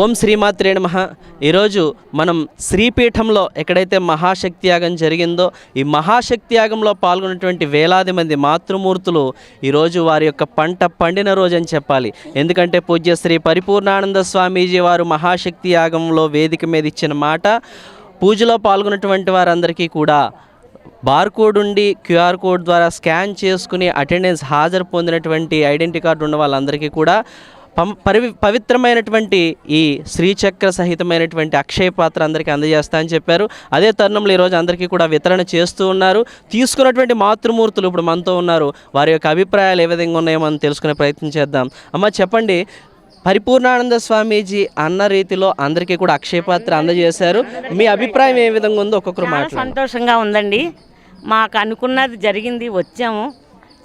ఓం శ్రీమాత్రే నమ. ఈరోజు మనం శ్రీపీఠంలో ఎక్కడైతే మహాశక్తి యాగం జరిగిందో ఈ మహాశక్తి యాగంలో పాల్గొన్నటువంటి వేలాది మంది మాతృమూర్తులు ఈరోజు వారి యొక్క పంట పండిన రోజు అని చెప్పాలి. ఎందుకంటే పూజ్య శ్రీ పరిపూర్ణానంద స్వామీజీ వారు మహాశక్తి యాగంలో వేదిక మీద ఇచ్చిన మాట పూజలో పాల్గొన్నటువంటి వారందరికీ కూడా బార్కోడ్ ఉండి క్యూఆర్ కోడ్ ద్వారా స్కాన్ చేసుకుని అటెండెన్స్ హాజరు పొందినటువంటి ఐడెంటిటీ కార్డు ఉన్న వాళ్ళందరికీ కూడా పం పరి పవిత్రమైనటువంటి ఈ శ్రీచక్ర సహితమైనటువంటి అక్షయ పాత్ర అందరికీ అందజేస్తా అని చెప్పారు. అదే తరుణంలో ఈరోజు అందరికీ కూడా వితరణ చేస్తూ ఉన్నారు. తీసుకున్నటువంటి మాతృమూర్తులు ఇప్పుడు మనతో ఉన్నారు. వారి యొక్క అభిప్రాయాలు ఏ విధంగా ఉన్నాయో మనం తెలుసుకునే ప్రయత్నం చేద్దాం. అమ్మ చెప్పండి. పరిపూర్ణానంద స్వామీజీ అన్న రీతిలో అందరికీ కూడా అక్షయ పాత్ర అందజేశారు. మీ అభిప్రాయం ఏ విధంగా ఉందో ఒక్కొక్కరు మాట్లాడండి. సంతోషంగా ఉందండి. మాకు అనుకున్నది జరిగింది వచ్చాము.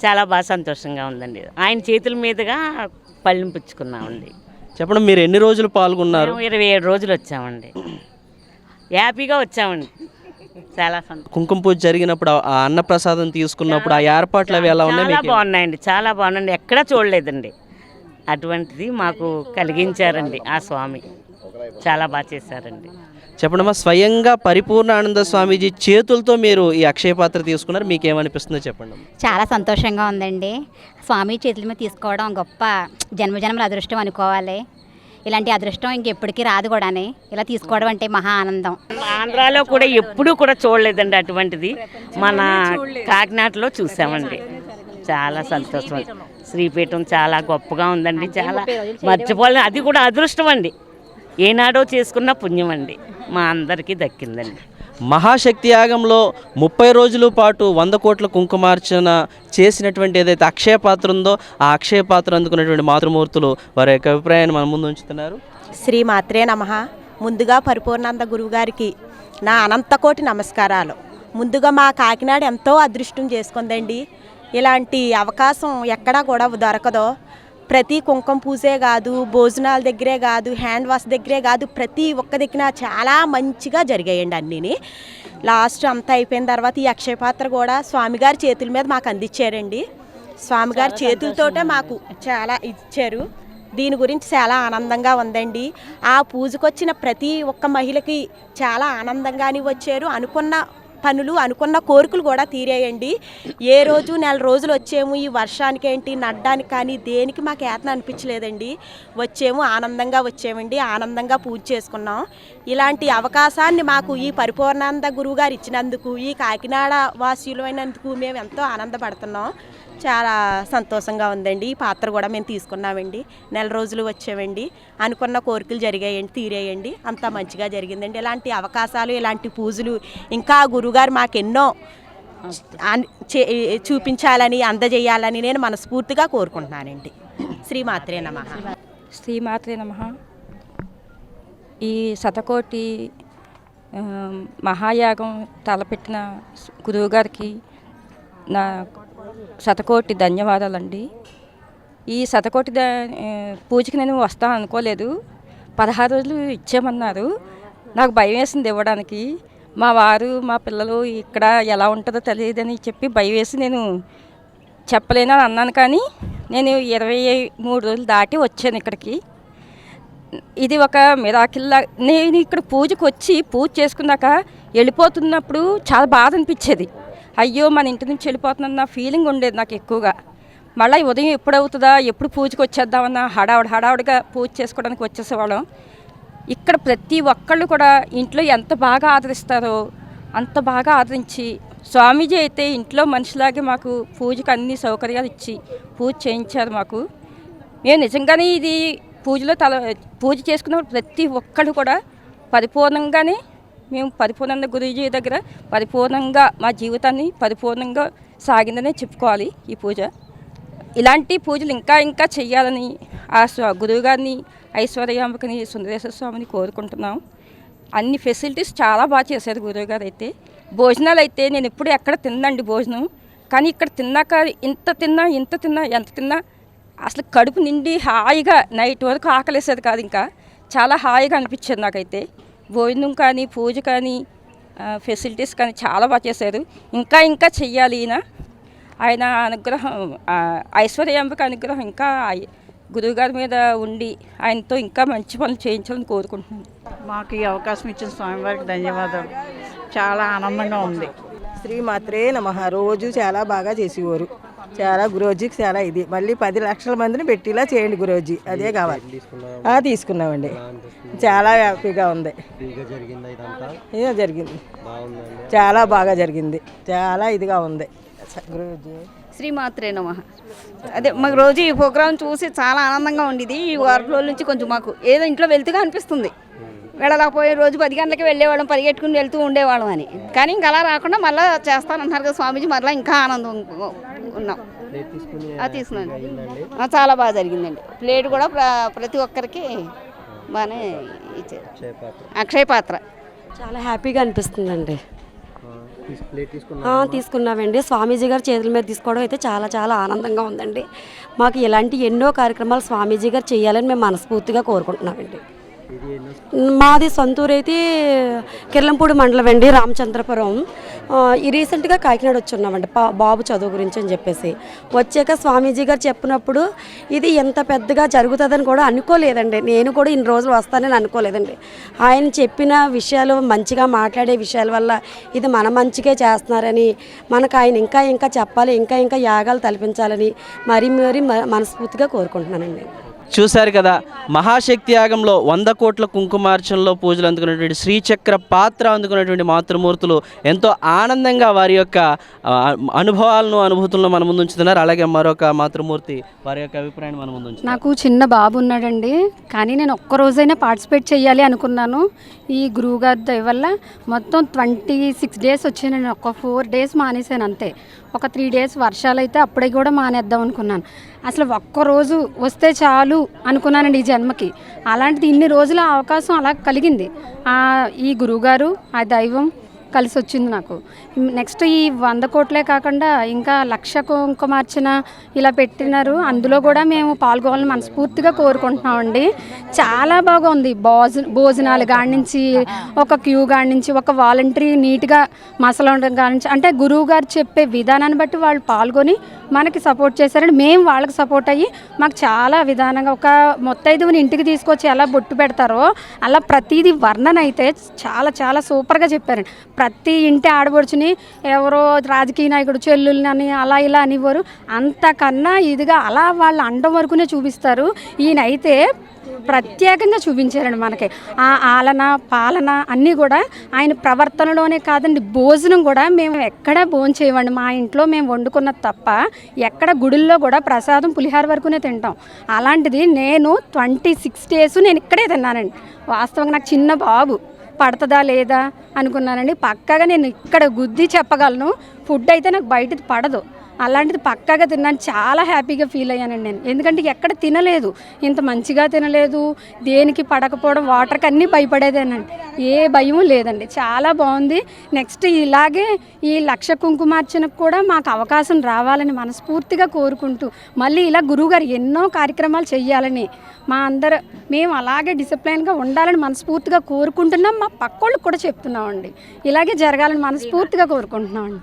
చాలా బాగా సంతోషంగా ఉందండి. ఆయన చేతుల మీదుగా పళ్ళెం పుచ్చుకున్నామండి. చెప్పండి మీరు ఎన్ని రోజులు పాల్గొన్నారు? మేము ఇరవై ఏడు రోజులు వచ్చామండి. హ్యాపీగా వచ్చామండి. చాలా సంతోషం. కుంకుమ పూజ జరిగినప్పుడు ఆ అన్నప్రసాదం తీసుకున్నప్పుడు ఆ ఏర్పాట్లు అవి ఎలా ఉన్నాయి చాలా మీకు? బాగున్నాయండి చాలా బాగున్నాయండి. ఎక్కడా చూడలేదండి. అటువంటిది మాకు కలిగించారండి ఆ స్వామి. చాలా బాగా చేశారండి. చెప్పండమ్మా స్వయంగా పరిపూర్ణానంద స్వామీజీ చేతులతో మీరు ఈ అక్షయ పాత్ర తీసుకున్నారు. మీకు ఏమనిపిస్తుందో చెప్పండి. చాలా సంతోషంగా ఉందండి. స్వామి చేతుల మీద తీసుకోవడం గొప్ప జన్మజన్మల అదృష్టం అనుకోవాలి. ఇలాంటి అదృష్టం ఇంకెప్పటికీ రాదు కూడాని. ఇలా తీసుకోవడం అంటే మహా ఆనందం. ఆంధ్రాలో కూడా ఎప్పుడూ కూడా చూడలేదండి అటువంటిది. మన కాకినాడలో చూసామండి. చాలా సంతోషం. శ్రీపీఠం చాలా గొప్పగా ఉందండి. చాలా మర్చిపోలే అది కూడా అదృష్టం అండి. ఏనాడో చేసుకున్న పుణ్యం అండి. మా అందరికీ దక్కిందండి. మహాశక్తి యాగంలో ముప్పై రోజుల పాటు వంద కోట్ల కుంకుమార్చన చేసినటువంటి ఏదైతే అక్షయ పాత్ర ఉందో ఆ అక్షయ పాత్ర అందుకున్నటువంటి మాతృమూర్తులు వారి యొక్క అభిప్రాయాన్ని మన ముందు ఉంచుతున్నారు. శ్రీ మాత్రే నమ. ముందుగా పరిపూర్ణానంద గురువు గారికి నా అనంతకోటి నమస్కారాలు. ముందుగా మా కాకినాడ ఎంతో అదృష్టం చేసుకుందండి. ఇలాంటి అవకాశం ఎక్కడా కూడా దొరకదో. ప్రతి కుంకుమ పూజే కాదు భోజనాల దగ్గరే కాదు హ్యాండ్ వాష్ దగ్గరే కాదు ప్రతి ఒక్క దగ్గర చాలా మంచిగా జరిగాయండి అన్నీని. లాస్ట్ అంతా అయిపోయిన తర్వాత ఈ అక్షయ పాత్ర కూడా స్వామిగారి చేతుల మీద మాకు అందించారండి. స్వామిగారి చేతులతోటే మాకు చాలా ఇచ్చారు. దీని గురించి చాలా ఆనందంగా ఉందండి. ఆ పూజకు వచ్చిన ప్రతి ఒక్క మహిళకి చాలా ఆనందంగాని వచ్చారు. అనుకున్న పనులు అనుకున్న కోరికలు కూడా తీరేయండి. ఏ రోజు నెల రోజులు వచ్చేము ఈ వర్షానికి ఏంటి నడ్డానికి కానీ దేనికి మాకు ఏతన అనిపించలేదండి. వచ్చేము ఆనందంగా వచ్చామండి. ఆనందంగా పూజ చేసుకున్నాం. ఇలాంటి అవకాశాన్ని మాకు ఈ పరిపూర్ణానంద గురువు గారు ఇచ్చినందుకు ఈ కాకినాడ వాసులమైనందుకు మేము ఎంతో ఆనందపడుతున్నాం. చాలా సంతోషంగా ఉందండి. ఈ పాత్ర కూడా మేము తీసుకున్నామండి. నెల రోజులు వచ్చామండి అనుకున్న కోరికలు జరిగాయండి తీరేయండి. అంతా మంచిగా జరిగిందండి. ఇలాంటి అవకాశాలు ఇలాంటి పూజలు ఇంకా గురుగారు మాకెన్నో చే- చూపించాలని అందజేయాలని నేను మనస్ఫూర్తిగా కోరుకుంటున్నానండి. శ్రీమాత్రే నమ. శ్రీమాత్రే నమ. ఈ శతకోటి మహాయాగం తలపెట్టిన గురువుగారికి నా శతకోటి ధన్యవాదాలండి. ఈ శతకోటి పూజకి నేను వస్తాను అనుకోలేదు పదహారు రోజులు ఇచ్చామన్నారు నాకు భయం వేసింది ఇవ్వడానికి. మా వారు మా పిల్లలు ఇక్కడ ఎలా ఉంటుందో తెలియదని చెప్పి భయం వేసి నేను చెప్పలేను అని అన్నాను కానీ నేను ఇరవై మూడు రోజులు దాటి వచ్చాను ఇక్కడికి. ఇది ఒక మిరాకిల్లా నేను ఇక్కడ పూజకు వచ్చి పూజ చేసుకున్నాక వెళ్ళిపోతున్నప్పుడు చాలా బాధ అనిపించేది. అయ్యో మన ఇంటి నుంచి వెళ్ళిపోతున్నా ఫీలింగ్ ఉండేది నాకు ఎక్కువగా. మళ్ళీ ఉదయం ఎప్పుడు అవుతుందా ఎప్పుడు పూజకి వచ్చేద్దామన్న హడావుడి హడావుడిగా పూజ చేసుకోవడానికి వచ్చేసేవాళ్ళం. ఇక్కడ ప్రతి ఒక్కళ్ళు కూడా ఇంట్లో ఎంత బాగా ఆదరిస్తారో అంత బాగా ఆదరించి స్వామీజీ అయితే ఇంట్లో మనిషిలాగే మాకు పూజకు అన్ని సౌకర్యాలు ఇచ్చి పూజ చేయించారు మాకు. మేము నిజంగానే ఇది పూజలో తల పూజ చేసుకున్నప్పుడు ప్రతి ఒక్కళ్ళు కూడా పరిపూర్ణంగానే మేము పరిపూర్ణంగా గురూజీ దగ్గర పరిపూర్ణంగా మా జీవితాన్ని పరిపూర్ణంగా సాగిందనే చెప్పుకోవాలి ఈ పూజ. ఇలాంటి పూజలు ఇంకా ఇంకా చెయ్యాలని ఆ స్వ- గురువుగారిని ఐశ్వర్యాంబకని సుందరేశ్వర స్వామిని కోరుకుంటున్నాం. అన్ని ఫెసిలిటీస్ చాలా బాగా చేశారు గురువుగారు అయితే భోజనాలు అయితే నేను ఎప్పుడు ఎక్కడ తిన్నండి భోజనం. కానీ ఇక్కడ తిన్నాక ఇంత తిన్నా ఇంత తిన్నా ఎంత తిన్నా అసలు కడుపు నిండి హాయిగా నైట్ వరకు ఆకలేసేది కాదు ఇంకా. చాలా హాయిగా అనిపించేది నాకైతే. భోజనం కానీ పూజ కానీ ఫెసిలిటీస్ కానీ చాలా బాగా చేశారు. ఇంకా ఇంకా చెయ్యాలి ఈయన. ఆయన అనుగ్రహం ఆ, ఐశ్వర్యాంబిక అనుగ్రహం ఇంకా గురువుగారి మీద ఉండి ఆయనతో ఇంకా మంచి పనులు చేయించాలని కోరుకుంటున్నాను. మాకు ఈ అవకాశం ఇచ్చిన స్వామివారికి ధన్యవాదాలు. చాలా ఆనందంగా ఉంది. శ్రీమాత్రే నమ. రోజు చాలా బాగా చేసేవారు. చాలా గురోజీకి చాలా ఇది. మళ్ళీ పది లక్షల మందిని పెట్టేలా చేయండి గురోజీ. అదే కావాలి. ఆ, తీసుకున్నామండి. చాలా హ్యాపీగా ఉంది. జరిగింది చాలా బాగా జరిగింది. చాలా ఇదిగా ఉంది. శ్రీమాత్రే నమ. అదే మాకు రోజు ఈ ప్రోగ్రాం చూసి చాలా ఆనందంగా ఉండేది. ఈ వారం రోజుల నుంచి కొంచెం మాకు ఏదో ఇంట్లో వెళ్తూగా అనిపిస్తుంది. వెళ్ళలేకపోయే రోజు పది గంటలకి వెళ్ళేవాళ్ళం పరిగెట్టుకుని వెళ్తూ ఉండేవాళ్ళం అని. కానీ ఇంకా అలా రాకుండా మళ్ళీ చేస్తానంటున్నారు కదా స్వామీజీ మళ్ళీ ఇంకా ఆనందం ఉన్నాం. అది తీసుకున్నాను. చాలా బాగా జరిగిందండి. ప్లేట్ కూడా ప్ర- ప్రతి ఒక్కరికి బాగానే ఇచ్చారు. అక్షయ పాత్ర చాలా హ్యాపీగా అనిపిస్తుందండి. తీసుకున్నామండి స్వామీజీ గారి చేతుల మీద తీసుకోవడం అయితే చాలా చాలా ఆనందంగా ఉందండి. మాకు ఇలాంటి ఎన్నో కార్యక్రమాలు స్వామీజీ గారు చేయాలని మేము మనస్ఫూర్తిగా కోరుకుంటున్నామండి. మాది సొంతూరు అయితే కిర్లంపూడి మండలం అండి రామచంద్రపురం. ఈ రీసెంట్గా కాకినాడ వచ్చి ఉన్నామండి పా బాబు చదువు గురించి అని చెప్పేసి. వచ్చాక స్వామీజీ గారు చెప్పినప్పుడు ఇది ఎంత పెద్దగా జరుగుతుందని కూడా అనుకోలేదండి. నేను కూడా ఇన్ని రోజులు వస్తానని అనుకోలేదండి. ఆయన చెప్పిన విషయాలు మంచిగా మాట్లాడే విషయాల వల్ల ఇది మన మంచిగా చేస్తున్నారని మనకు ఆయన ఇంకా ఇంకా చెప్పాలి ఇంకా ఇంకా యాగాలు తలపించాలని మరీ మరీ మనస్ఫూర్తిగా కోరుకుంటున్నానండి. చూశారు కదా మహాశక్తి యాగంలో వంద కోట్ల కుంకుమార్చనలో పూజలు అందుకున్నటువంటి శ్రీచక్ర పాత్ర అందుకున్నటువంటి మాతృమూర్తులు ఎంతో ఆనందంగా వారి యొక్క అనుభవాలను అనుభూతులను మన ముందు ఉంచుతున్నారు. అలాగే మరొక మాతృమూర్తి వారి యొక్క అభిప్రాయాన్ని మన ముందు నాకు చిన్న బాబు ఉన్నాడండి. కానీ నేను ఒక్క రోజైనా పార్టిసిపేట్ చేయాలి అనుకున్నాను. ఈ గురువుగారి దయ వల్ల మొత్తం ట్వంటీ సిక్స్ డేస్ వచ్చానండి ఒక ఫోర్ డేస్ మానేశాను అంతే. ఒక త్రీ డేస్ వర్షాలు అయితే అప్పుడే కూడా మానేద్దాం అనుకున్నాను. అసలు ఒక్క రోజు వస్తే చాలు అనుకున్నానండి ఈ జన్మకి. అలాంటిది ఇన్ని రోజుల అవకాశం అలా కలిగింది. ఈ గురువుగారు ఆ దైవం కలిసి వచ్చింది నాకు. నెక్స్ట్ ఈ వంద కోట్లే కాకుండా ఇంకా లక్ష కుంకుమార్చన ఇలా పెట్టినారు. అందులో కూడా మేము పాల్గొనాలని మనస్ఫూర్తిగా కోరుకుంటున్నామండి. చాలా బాగుంది. భోజ భోజనాలు కాడి నుంచి ఒక క్యూ కాడి నుంచి ఒక వాలంటరీ నీట్గా మసలడం కాడి నుంచి అంటే గురువు గారు చెప్పే విధానాన్ని బట్టి వాళ్ళు పాల్గొని మనకి సపోర్ట్ చేశారండి మేము వాళ్ళకి సపోర్ట్ అయ్యి మాకు చాలా విధానంగా ఒక మొత్తైదువుని ఇంటికి తీసుకొచ్చి ఎలా బొట్టు పెడతారో అలా ప్రతిదీ వర్ణన అయితే చాలా చాలా సూపర్గా చెప్పారండి ప్రతి ఇంటి ఆడబడుచుని ఎవరో రాజకీయ నాయకుడు చెల్లుల్ని అలా ఇలా అనేవారు అంతకన్నా ఇదిగా అలా వాళ్ళు అండం వరకునే చూపిస్తారు. ఈయనైతే ప్రత్యేకంగా చూపించారండి మనకి. ఆ ఆలన పాలన అన్నీ కూడా ఆయన ప్రవర్తనలోనే కాదండి భోజనం కూడా మేము ఎక్కడ భోజనం చేయమండి. మా ఇంట్లో మేము వండుకున్నది తప్ప ఎక్కడ గుడుల్లో కూడా ప్రసాదం పులిహార వరకునే తింటాం. అలాంటిది నేను ట్వంటీ సిక్స్ డేస్ నేను ఇక్కడే తిన్నానండి. వాస్తవంగా నాకు చిన్న బాబు పడుతుందా లేదా అనుకున్నానండి. పక్కాగా నేను ఇక్కడ గుద్ది చెప్పగలను. ఫుడ్ అయితే నాకు బయటది పడదు. అలాంటిది పక్కాగా తిన్నాను. చాలా హ్యాపీగా ఫీల్ అయ్యానండి నేను. ఎందుకంటే ఎక్కడ తినలేదు. ఇంత మంచిగా తినలేదు. దేనికి పడకపోవడం వాటర్కి అన్నీ భయపడేదేనండి. ఏ భయం లేదండి. చాలా బాగుంది. నెక్స్ట్ ఇలాగే ఈ లక్ష కుంకుమార్చనకు కూడా మాకు అవకాశం రావాలని మనస్ఫూర్తిగా కోరుకుంటూ మళ్ళీ ఇలా గురువుగారు ఎన్నో కార్యక్రమాలు చేయాలని మా అందరు మేము అలాగే డిసిప్లైన్గా ఉండాలని మనస్ఫూర్తిగా కోరుకుంటున్నాం. మా పక్కోళ్ళకి కూడా చెప్తున్నామండి. ఇలాగే జరగాలని మనస్ఫూర్తిగా కోరుకుంటున్నామండి.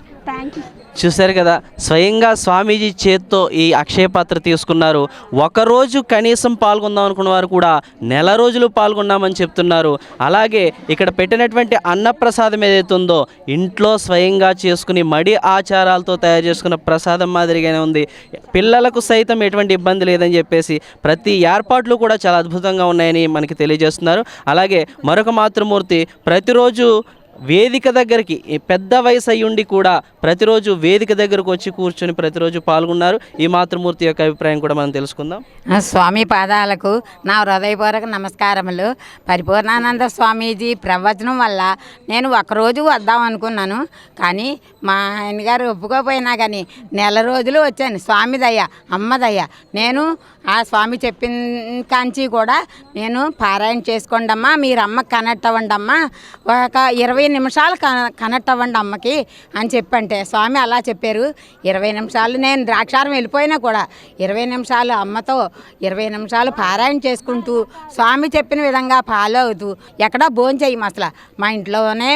చూశారు కదా? స్వయంగా స్వామీజీ చేత్తో ఈ అక్షయ పాత్ర తీసుకున్నారు. ఒకరోజు కనీసం పాల్గొందాం అనుకున్న వారు కూడా నెల రోజులు పాల్గొన్నామని చెప్తున్నారు. అలాగే ఇక్కడ పెట్టినటువంటి అన్నప్రసాదం ఏదైతే ఉందో ఇంట్లో స్వయంగా చేసుకుని మడి ఆచారాలతో తయారు చేసుకున్న ప్రసాదం మాదిరిగానే ఉంది. పిల్లలకు సైతం ఎటువంటి ఇబ్బంది లేదని చెప్పేసి ప్రతి ఏర్పాట్లు కూడా చాలా అద్భుతంగా ఉన్నాయని మనకి తెలియజేస్తున్నారు. అలాగే మరొక మాతృమూర్తి ప్రతిరోజు వేదిక దగ్గరికి పెద్ద వయసు అయ్యుండి కూడా ప్రతిరోజు వేదిక దగ్గరకు వచ్చి కూర్చొని ప్రతిరోజు పాల్గొన్నారు. ఈ మాతృమూర్తి యొక్క అభిప్రాయం కూడా మనం తెలుసుకుందాం. ఆ స్వామి పాదాలకు నా హృదయపూర్వక నమస్కారములు. పరిపూర్ణానంద స్వామీజీ ప్రవచనం వల్ల నేను ఒకరోజు వద్దాం అనుకున్నాను. కానీ మా ఆయనగారు ఒప్పుకోకపోయినా ఒప్పుకోపోయినా కానీ నెల రోజులు వచ్చాను. స్వామి అమ్మదయ్య నేను ఆ స్వామి చెప్పిన కాంచి కూడా నేను పారాయణ చేసుకోండి అమ్మా మీరు అమ్మ కనెక్ట్ అవ్వండి అమ్మా ఒక ఇరవై నిమిషాలు కనెక్ట్ అవ్వండి అమ్మకి అని చెప్పంటే స్వామి అలా చెప్పారు. ఇరవై నిమిషాలు నేను ద్రాక్షారం వెళ్ళిపోయినా కూడా ఇరవై నిమిషాలు అమ్మతో ఇరవై నిమిషాలు పారాయణ చేసుకుంటూ స్వామి చెప్పిన విధంగా ఫాలో అవుతూ ఎక్కడా భోంచేయం అసలు. మా ఇంట్లోనే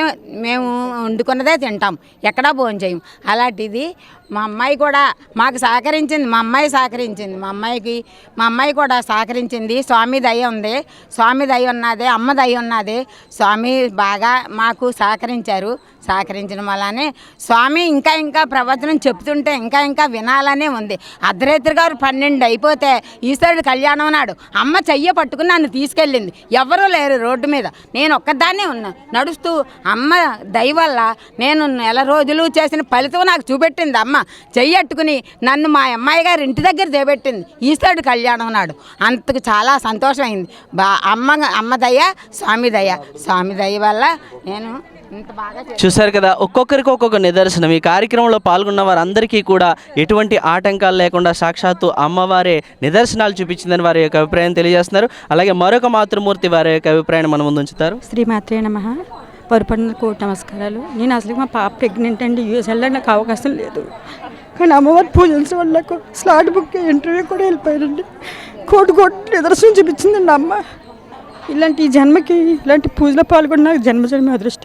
మేము వండుకున్నదే తింటాం ఎక్కడా భోంచేయం అలాంటిది మా అమ్మాయి కూడా మాకు సహకరించింది మా అమ్మాయి సహకరించింది. మా అమ్మాయికి మా అమ్మాయి కూడా సహకరించింది. స్వామి దయ ఉంది. స్వామి దయ ఉన్నది అమ్మ దయ ఉన్నది. స్వామి బాగా మాకు సహకరించారు. సహకరించడం అలానే స్వామి ఇంకా ఇంకా ప్రవచనం చెప్తుంటే ఇంకా ఇంకా వినాలనే ఉంది. అర్ధరాత్రి గారు పన్నెండు అయిపోతే ఈశ్వరుడు కళ్యాణం నాడు అమ్మ చెయ్య పట్టుకుని నన్ను తీసుకెళ్ళింది. ఎవరూ లేరు రోడ్డు మీద. నేను ఒక్కదాన్నే ఉన్నా. నడుస్తూ అమ్మ దయవల్ల నేను నెల రోజులు చేసిన ఫలితం నాకు చూపెట్టింది అమ్మ. చెయ్యట్టుకుని నన్ను మా అమ్మాయి గారి ఇంటి దగ్గర చేపెట్టింది ఈశ్వరుడు కళ్యాణం నాడు. అంతకు చాలా సంతోషమైంది. బా అమ్మ అమ్మ దయ స్వామి దయ. స్వామి దయ వల్ల నేను చూశారు. కదా ఒక్కొక్కరికి ఒక్కొక్క నిదర్శనం. ఈ కార్యక్రమంలో పాల్గొన్న వారందరికీ కూడా ఎటువంటి ఆటంకాలు లేకుండా సాక్షాత్తు అమ్మవారే నిదర్శనాలు చూపించిందని వారి యొక్క అభిప్రాయం తెలియజేస్తున్నారు. అలాగే మరొక మాతృమూర్తి వారి యొక్క అభిప్రాయాన్ని మన ముందు ఉంచుతారు శ్రీమాత్రే నమ. పరిపడిన కోటి నమస్కారాలు. నేను అసలు మా పాప ప్రెగ్నెంట్ అండి యూఎస్ వెళ్ళడానికి నాకు అవకాశం లేదు. కానీ అమ్మవారి పూజల వల్ల స్లాట్ బుక్ ఇంటర్వ్యూ కూడా వెళ్ళిపోయానండి. కోటి కోటి నిదర్శనం చూపించిందండి అమ్మ. ఇలాంటి జన్మకి ఇలాంటి పూజలో పాల్గొన్న నాకు జన్మ జన్మ అదృష్టం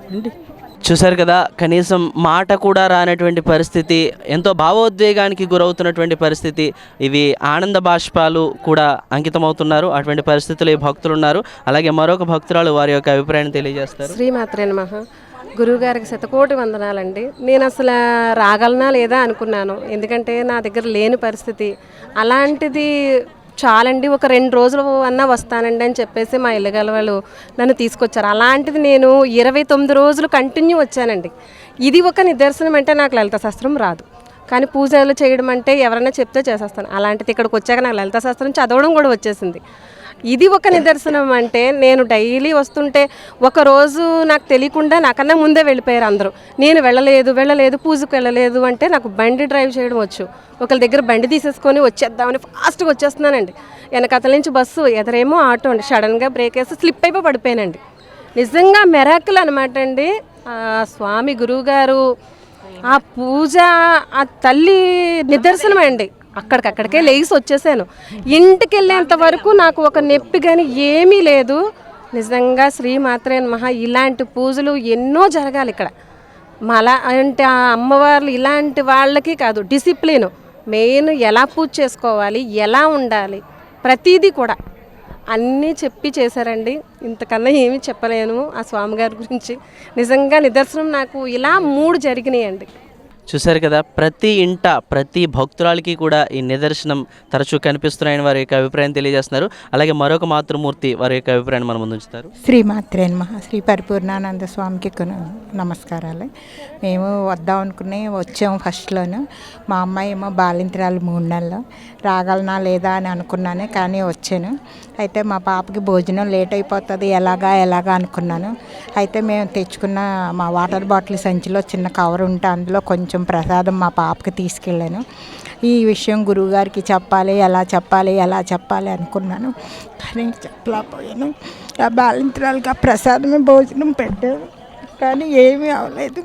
చూశారు కదా కనీసం మాట కూడా రానటువంటి పరిస్థితి ఎంతో భావోద్వేగానికి గురవుతున్నటువంటి పరిస్థితి ఇవి ఆనంద బాష్పాలు కూడా అంకితమవుతున్నారు. అటువంటి పరిస్థితులు ఈ భక్తులు ఉన్నారు. అలాగే మరొక భక్తురాలు వారి యొక్క అభిప్రాయాన్ని తెలియజేస్తారు. శ్రీమాత్రే నమః. గురువుగారికి శతకోటి వందనాలండి. నేను అసలు రాగలనా లేదా అనుకున్నాను. ఎందుకంటే నా దగ్గర లేని పరిస్థితి. అలాంటిది చాలండి ఒక రెండు రోజులు అన్నా వస్తానండి అని చెప్పేసి మా ఇల్లగల వాళ్ళు నన్ను తీసుకొచ్చారు. అలాంటిది నేను ఇరవై తొమ్మిది రోజులు కంటిన్యూ వచ్చానండి. ఇది ఒక నిదర్శనం అంటే నాకు లలిత శాస్త్రం రాదు. కానీ పూజలు చేయడం అంటే ఎవరైనా చెప్తే చేసేస్తాను. అలాంటిది ఇక్కడికి వచ్చాక నాకు లలిత శాస్త్రం చదవడం కూడా వచ్చేసింది. ఇది ఒక నిదర్శనం అంటే నేను డైలీ వస్తుంటే ఒకరోజు నాకు తెలియకుండా నాకన్నా ముందే వెళ్ళిపోయారు అందరూ. నేను వెళ్ళలేదు వెళ్ళలేదు పూజకు వెళ్ళలేదు అంటే నాకు బండి డ్రైవ్ చేయడం వచ్చు. ఒకరి దగ్గర బండి తీసేసుకొని వచ్చేద్దామని ఫాస్ట్గా వచ్చేస్తున్నానండి. వెనకతల నుంచి బస్సు ఎదరేమో ఆటో అండి. సడన్గా బ్రేక్ వేసి స్లిప్ అయిపోయి పడిపోయానండి. నిజంగా మెరాకులు అనమాట అండి. స్వామి గురువుగారు ఆ పూజ ఆ తల్లి నిదర్శనం అండి అక్కడికక్కడికే లేచి వచ్చేసాను. ఇంటికి వెళ్ళేంత వరకు నాకు ఒక నొప్పి కానీ ఏమీ లేదు. నిజంగా శ్రీ మాత్రే మహా ఇలాంటి పూజలు ఎన్నో జరగాలి ఇక్కడ. మళ్ళా అంటే ఆ అమ్మవార్లు ఇలాంటి వాళ్ళకి కాదు డిసిప్లిన్. మెయిన్ ఎలా పూజ చేసుకోవాలి ఎలా ఉండాలి ప్రతిదీ కూడా. అన్నీ చెప్పి చేశారండి. ఇంతకన్నా ఏమీ చెప్పలేను ఆ స్వామిగారి గురించి. నిజంగా నిదర్శనం నాకు ఇలా మూడు జరిగినాయండి. చూశారు కదా ప్రతి ఇంట ప్రతి భక్తురాలకి కూడా ఈ నిదర్శనం తరచూ కనిపిస్తున్నాయని వారి యొక్క అభిప్రాయం తెలియజేస్తున్నారు. అలాగే మరొక మాతృమూర్తి వారి యొక్క అభిప్రాయాన్ని మనం ముందుంచుతారు. శ్రీ శ్రీమాత్రే నమః. శ్రీ పరిపూర్ణానంద స్వామికి నమస్కారాలు. మేము వద్దాం అనుకునే వచ్చాము ఫస్ట్లోను మా అమ్మాయి ఏమో బాలింతరాలు మూడు నెలలు. రాగలనా లేదా అని అనుకున్నాను కానీ వచ్చాను. అయితే మా పాపకి భోజనం లేట్ అయిపోతుంది ఎలాగా ఎలాగా అనుకున్నాను. అయితే మేము తెచ్చుకున్న మా వాటర్ బాటిల్ సంచిలో చిన్న కవర్ ఉంటే అందులో కొంచెం ప్రసాదం మా పాపకి తీసుకెళ్ళాను. ఈ విషయం గురువుగారికి చెప్పాలి ఎలా చెప్పాలి ఎలా చెప్పాలి అనుకున్నాను. కానీ చెప్పలేకపోయాను. ఆ బాలింతరాలకి ఆ ప్రసాదమే భోజనం పెట్టాను కానీ ఏమీ అవ్వలేదు.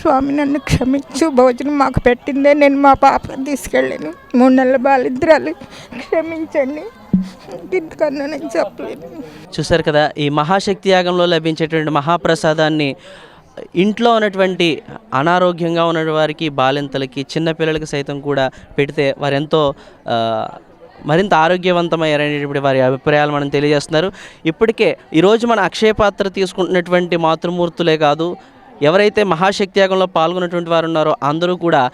స్వామి నన్ను క్షమించు భోజనం మాకు పెట్టిందే నేను మా పాపకి తీసుకెళ్ళాను. మూడు నెలల బాలింతరాలు క్షమించండి. ఇంతకన్నా నేను చెప్పలేను. చూసారు కదా ఈ మహాశక్తి యాగంలో లభించేటువంటి మహాప్రసాదాన్ని ఇంట్లో ఉన్నటువంటి అనారోగ్యంగా ఉన్న వారికి బాలింతలకి చిన్నపిల్లలకి సైతం కూడా పెడితే వారెంతో మరింత ఆరోగ్యవంతమయ్యారనేటువంటి వారి అభిప్రాయాలు మనం తెలియజేస్తున్నారు. ఇప్పటికే ఈరోజు మన అక్షయ పాత్ర తీసుకుంటున్నటువంటి మాతృమూర్తులే కాదు ఎవరైతే మహాశక్తి యాగంలో పాల్గొన్నటువంటి వారు ఉన్నారో అందరూ కూడా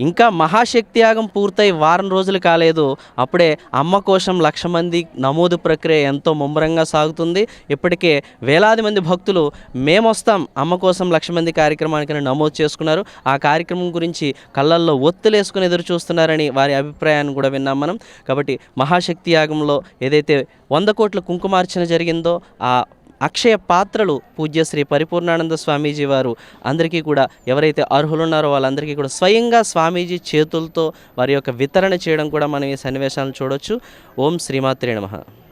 ఇంకా మహాశక్తి యాగం పూర్తయి వారం రోజులు కాలేదు. అప్పుడే అమ్మ కోసం లక్ష మంది నమోదు ప్రక్రియ ఎంతో ముమ్మరంగా సాగుతుంది. ఇప్పటికే వేలాది మంది భక్తులు మేమొస్తాం అమ్మ కోసం లక్ష మంది కార్యక్రమానికి నమోదు చేసుకున్నారు. ఆ కార్యక్రమం గురించి కళ్ళల్లో ఒత్తులేసుకుని ఎదురు చూస్తున్నారని వారి అభిప్రాయాన్ని కూడా విన్నాం మనం. కాబట్టి మహాశక్తి యాగంలో ఏదైతే వంద కోట్ల కుంకుమార్చన జరిగిందో ఆ అక్షయ పాత్రలు పూజ్య శ్రీ పరిపూర్ణానంద స్వామీజీ వారు. అందరికీ కూడా ఎవరైతే అర్హులున్నారో వాళ్ళందరికీ కూడా స్వయంగా స్వామీజీ చేతులతో వారి యొక్క వితరణ చేయడం కూడా మనం ఈ సన్నివేశాలను చూడొచ్చు. ఓం శ్రీమాత్రే నమః.